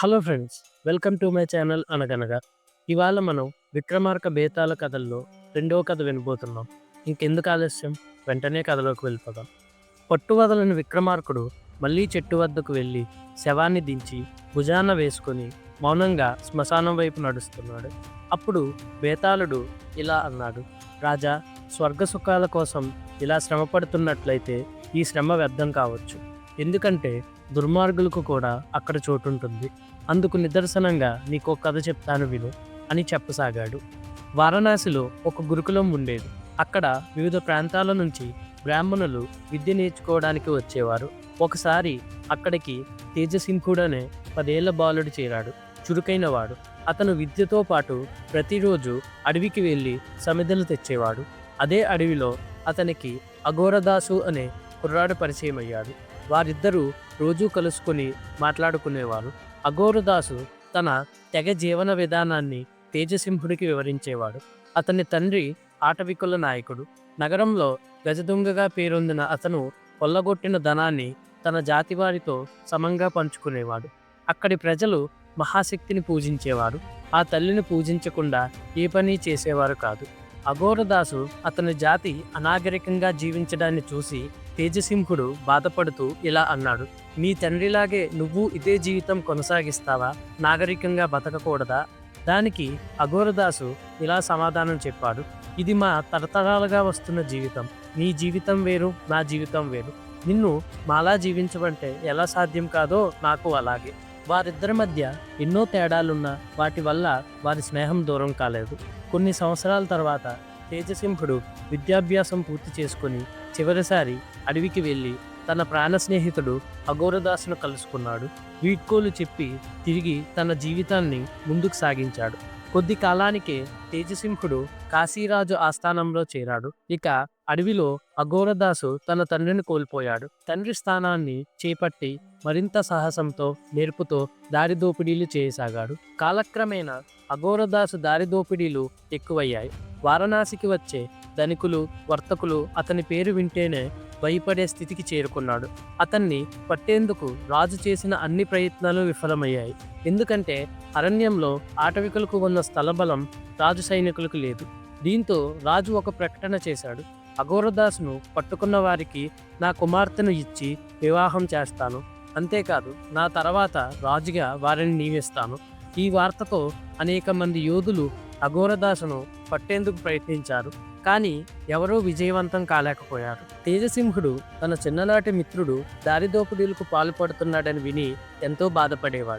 Hello friends welcome to my channel అనగనగా. ఇవాళ మనం విక్రమార్క బేతాల కథల్లో రెండవ కథ వినబోతున్నాం. ఇంకెందుకు ఆలస్యం? వెంటనే కథలోకి వెళ్ళిపోదాం. పట్టు వదలని విక్రమార్కుడు మళ్ళీ చెట్టు వద్దకు వెళ్ళి శవాన్ని దించి భుజాన వేసుకొని మౌనంగా శ్మశానం వైపు నడుస్తున్నాడు. అప్పుడు బేతాళుడు ఇలా అన్నాడు రాజా స్వర్గ సుఖాల కోసం ఇలా శ్రమ పడుతున్నట్లయితే ఈ శ్రమ వ్యర్థం కావచ్చు. ఎందుకంటే దుర్మార్గులకు కూడా అక్కడ చోటుంటుంది. అందుకు నిదర్శనంగా నీకు ఒక కథ చెప్తాను విను అని చెప్పసాగాడు. వారణాసిలో ఒక గురుకులం ఉండేది. అక్కడ వివిధ ప్రాంతాల నుంచి బ్రాహ్మణులు విద్య నేర్చుకోవడానికి వచ్చేవారు. ఒకసారి అక్కడికి తేజసింహుడనే పదేళ్ళ బాలుడు చేరాడు. చురుకైన వాడు అతను విద్యతో పాటు ప్రతిరోజు అడవికి వెళ్ళి సమిధలు తెచ్చేవాడు. అదే అడవిలో అతనికి అఘోరదాసు అనే కుర్రాడు పరిచయం అయ్యాడు వారిద్దరూ రోజూ కలుసుకొని మాట్లాడుకునేవారు. అఘోరదాసు తన తెగ జీవన విధానాన్ని తేజసింహుడికి వివరించేవాడు. అతని తండ్రి ఆటవికుల నాయకుడు. నగరంలో గజదుంగగా పేరొందిన అతను కొల్లగొట్టిన ధనాన్ని తన జాతి వారితో సమంగా పంచుకునేవాడు. అక్కడి ప్రజలు మహాశక్తిని పూజించేవారు. ఆ తల్లిని పూజించకుండా ఏ పని చేసేవారు కాదు. అఘోరదాసు అతని జాతి అనాగరికంగా జీవించడాన్ని చూసి తేజసింహుడు బాధపడుతూ ఇలా అన్నాడు నీ తండ్రిలాగే నువ్వు ఇదే జీవితం కొనసాగిస్తావా? నాగరికంగా బతకకూడదా? దానికి అఘోరదాసు ఇలా సమాధానం చెప్పాడు ఇది మా తరతరాలుగా వస్తున్న జీవితం. నీ జీవితం వేరు నా జీవితం వేరు. నిన్ను మాలా జీవించమంటే ఎలా సాధ్యం కాదో నాకు అలాగే. వారిద్దరి మధ్య ఎన్నో తేడాలున్నా వాటి వల్ల వారి స్నేహం దూరం కాలేదు. కొన్ని సంవత్సరాల తర్వాత తేజసింహుడు విద్యాభ్యాసం పూర్తి చేసుకుని చివరిసారి అడవికి వెళ్ళి తన ప్రాణ స్నేహితుడు అఘోరదాసును కలుసుకున్నాడు. వీడ్కోలు చెప్పి తిరిగి తన జీవితాన్ని ముందుకు సాగించాడు. కొద్ది కాలానికే తేజసింహుడు కాశీరాజు ఆస్థానంలో చేరాడు. ఇక అడవిలో అఘోరదాసు తన తండ్రిని కోల్పోయాడు. తండ్రి స్థానాన్ని చేపట్టి మరింత సాహసంతో నేర్పుతో దారిదోపిడీలు చేయసాగాడు. కాలక్రమేణా అఘోరదాసు దారిదోపిడీలు ఎక్కువయ్యాయి. వారణాసికి వచ్చే ధనికులు వర్తకులు అతని పేరు వింటేనే భయపడే స్థితికి చేరుకున్నాడు. అతన్ని పట్టేందుకు రాజు చేసిన అన్ని ప్రయత్నాలు విఫలమయ్యాయి. ఎందుకంటే అరణ్యంలో ఆటవికులకు ఉన్న స్థలబలం రాజు సైనికులకు లేదు. దీంతో రాజు ఒక ప్రకటన చేశాడు. అఘోరదాసును పట్టుకున్న వారికి నా కుమార్తెను ఇచ్చి వివాహం చేస్తాను. అంతేకాదు నా తర్వాత రాజుగా వారిని నియమిస్తాను. ఈ వార్తతో అనేక మంది యోధులు అఘోరదాసును పట్టేందుకు ప్రయత్నించారు. కానీ ఎవరూ విజయవంతం కాలేకపోయారు. తేజసింహుడు తన చిన్ననాటి మిత్రుడు దారిదోపిడీలకు పాల్పడుతున్నాడని విని ఎంతో బాధపడేవాడు.